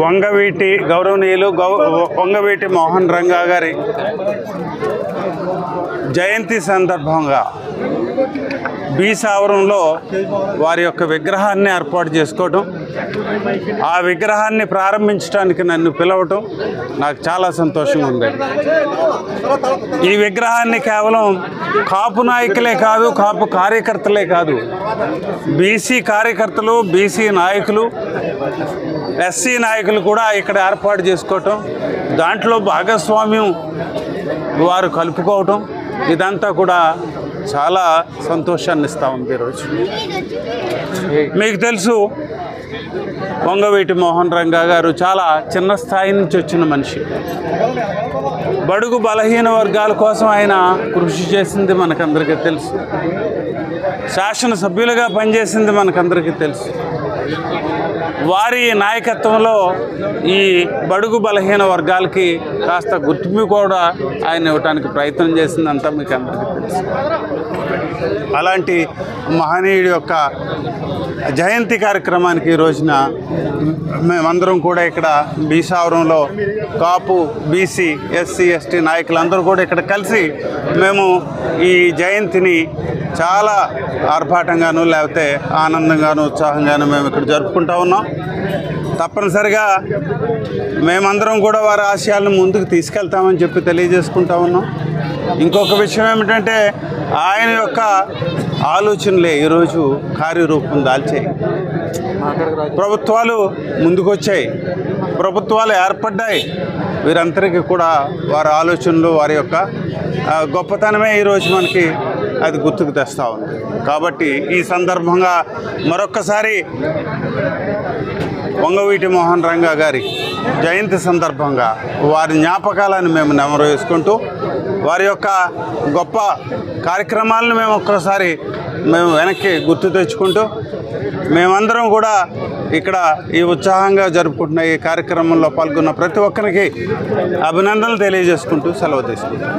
వంగవీటి గౌరవనీయులు గౌ వంగవీటి మోహన్ రంగా గారి జయంతి సందర్భంగా బీసావరంలో వారి యొక్క విగ్రహాన్ని ఏర్పాటు చేసుకోవటం ఆ విగ్రహాన్ని ప్రారంభించడానికి నన్ను పిలవటం నాకు చాలా సంతోషంగా ఉంది. ఈ విగ్రహాన్ని కేవలం కాపు నాయకులే కాదు కాపు కార్యకర్తలే కాదు బీసీ కార్యకర్తలు బీసీ నాయకులు ఎస్సీ నాయకులు కూడా ఇక్కడ ఏర్పాటు చేసుకోవటం దాంట్లో భాగస్వామ్యం వారు కలుపుకోవటం ఇదంతా కూడా చాలా సంతోషాన్ని ఇస్తా ఉంది ఈరోజు. మీకు తెలుసు వంగవీటి మోహన్ రంగా గారు చాలా చిన్న స్థాయి నుంచి వచ్చిన మనిషి. బడుగు బలహీన వర్గాల కోసం ఆయన కృషి చేసింది మనకందరికీ తెలుసు. శాసనసభ్యులుగా పనిచేసింది మనకందరికీ తెలుసు. వారి నాయకత్వంలో ఈ బడుగు బలహీన వర్గాలకి కాస్త గుర్తింపు కూడా ఆయన ఇవ్వడానికి ప్రయత్నం చేసిందంతా మీకు అందరికీ తెలుసు. అలాంటి మహనీయుడి యొక్క జయంతి కార్యక్రమానికి ఈ రోజున మేమందరం కూడా ఇక్కడ బీసావరంలో కాపు బీసీ ఎస్సీ ఎస్టీ నాయకులందరూ కూడా ఇక్కడ కలిసి మేము ఈ జయంతిని చాలా ఆర్భాటంగాను లేకపోతే ఆనందంగాను ఉత్సాహంగాను మేము ఇక్కడ జరుపుకుంటా ఉన్నాం. తప్పనిసరిగా మేమందరం కూడా వారి ఆశయాలను ముందుకు తీసుకెళ్తామని చెప్పి తెలియజేసుకుంటా ఉన్నాం. ఇంకొక విషయం ఏమిటంటే ఆయన యొక్క ఆలోచనలే ఈరోజు కార్యరూపం దాల్చాయి. ప్రభుత్వాలు ముందుకొచ్చాయి. ప్రభుత్వాలు ఏర్పడ్డాయి. వీరందరికీ కూడా వారి ఆలోచనలు వారి యొక్క గొప్పతనమే ఈరోజు మనకి అది గుర్తుకు తెస్తూ ఉంది. కాబట్టి ఈ సందర్భంగా మరొక్కసారి వంగవీటి మోహన్ రంగా గారి జయంతి సందర్భంగా వారి జ్ఞాపకాలను మేము నెమరు వేసుకుంటూ వారి యొక్క గొప్ప కార్యక్రమాలను మేము ఒక్కసారి మేము వెనక్కి గుర్తు తెచ్చుకుంటూ మేమందరం కూడా ఇక్కడ ఈ ఉత్సాహంగా జరుపుకుంటున్న ఈ కార్యక్రమంలో పాల్గొన్న ప్రతి ఒక్కరికి అభినందనలు తెలియజేసుకుంటూ సెలవు తీసుకుంటాం